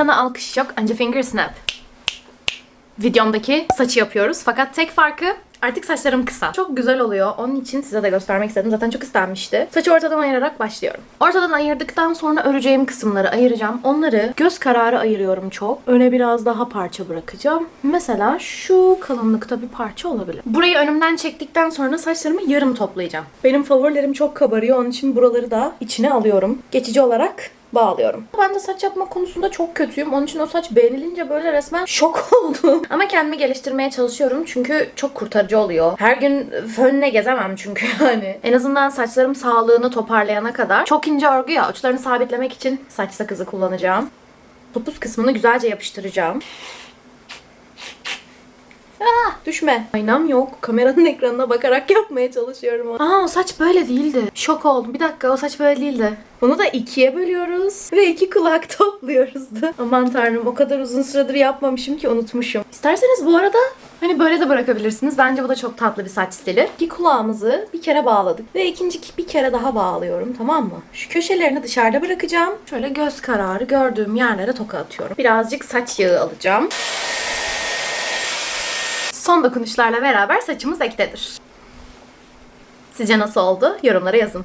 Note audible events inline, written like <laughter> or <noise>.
Sana alkış yok, anca finger snap. Videomdaki saçı yapıyoruz. Fakat tek farkı artık saçlarım kısa. Çok güzel oluyor. Onun için size de göstermek istedim. Zaten çok istenmişti. Saçı ortadan ayırarak başlıyorum. Ortadan ayırdıktan sonra öreceğim kısımları ayıracağım. Onları göz kararı ayırıyorum çok. Öne biraz daha parça bırakacağım. Mesela şu kalınlıkta bir parça olabilir. Burayı önümden çektikten sonra saçlarımı yarım toplayacağım. Benim favorilerim çok kabarıyor. Onun için buraları da içine alıyorum. Geçici olarak bağlıyorum. Ben de saç yapma konusunda çok kötüyüm. Onun için o saç beğenilince böyle resmen şok <laughs> oldum. Ama kendimi geliştirmeye çalışıyorum çünkü çok kurtarıcı oluyor. Her gün fönle gezemem çünkü <laughs> yani. En azından saçlarım sağlığını toparlayana kadar. Çok ince örgü ya. Uçlarını sabitlemek için saç sakızı kullanacağım. Topuz kısmını güzelce yapıştıracağım. Düşme. Aynam yok. Kameranın <laughs> ekranına bakarak yapmaya çalışıyorum. Aa o saç böyle değildi. Şok oldum. Bir dakika o saç böyle değildi. Bunu da ikiye bölüyoruz ve iki kulak <laughs> topluyoruz da. Aman tanrım o kadar uzun süredir yapmamışım ki unutmuşum. İsterseniz bu arada hani böyle de bırakabilirsiniz. Bence bu da çok tatlı bir saç stili. İki kulağımızı bir kere bağladık ve ikinci bir kere daha bağlıyorum tamam mı? Şu köşelerini dışarıda bırakacağım. Şöyle göz kararı gördüğüm yerlere toka atıyorum. Birazcık saç yağı alacağım. Son dokunuşlarla beraber saçımız ektedir. Sizce nasıl oldu? Yorumlara yazın.